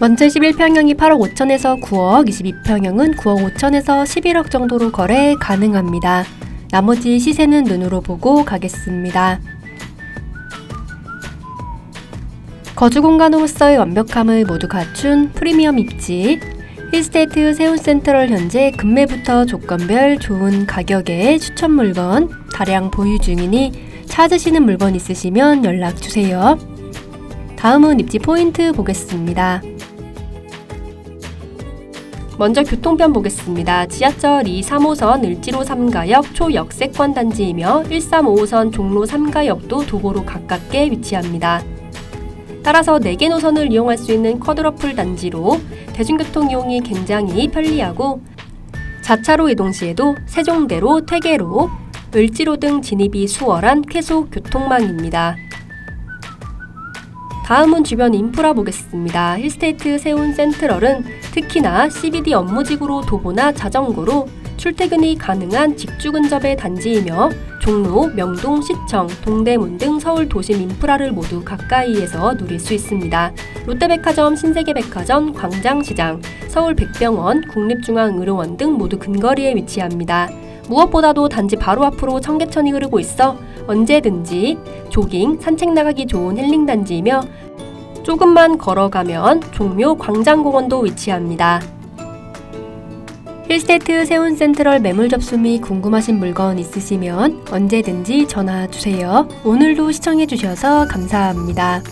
먼저 11평형이 8억 5천에서 9억, 22평형은 9억 5천에서 11억 정도로 거래 가능합니다. 나머지 시세는 눈으로 보고 가겠습니다. 거주 공간으로서의 완벽함을 모두 갖춘 프리미엄 입지 힐스테이트 세운센트럴 현재 금매부터 조건별 좋은 가격에 추천 물건 다량 보유 중이니 찾으시는 물건 있으시면 연락 주세요. 다음은 입지 포인트 보겠습니다. 먼저 교통편 보겠습니다. 지하철 2, 3호선 을지로 3가역 초역세권 단지이며 1, 3, 5호선 종로 3가역도 도보로 가깝게 위치합니다. 따라서 4개 노선을 이용할 수 있는 쿼드러플 단지로 대중교통 이용이 굉장히 편리하고 자차로 이동 시에도 세종대로, 퇴계로, 을지로 등 진입이 수월한 쾌속 교통망입니다. 다음은 주변 인프라 보겠습니다. 힐스테이트 세운 센트럴은 특히나 CBD 업무지구로 도보나 자전거로 출퇴근이 가능한 직주 근접의 단지이며 종로, 명동, 시청, 동대문 등 서울 도심 인프라를 모두 가까이에서 누릴 수 있습니다. 롯데백화점, 신세계백화점, 광장시장, 서울 백병원, 국립중앙의료원 등 모두 근거리에 위치합니다. 무엇보다도 단지 바로 앞으로 청계천이 흐르고 있어 언제든지 조깅, 산책 나가기 좋은 힐링 단지이며 조금만 걸어가면 종묘 광장공원도 위치합니다. 힐스테이트 세운 센트럴 매물 접수 및 궁금하신 물건 있으시면 언제든지 전화 주세요. 오늘도 시청해주셔서 감사합니다.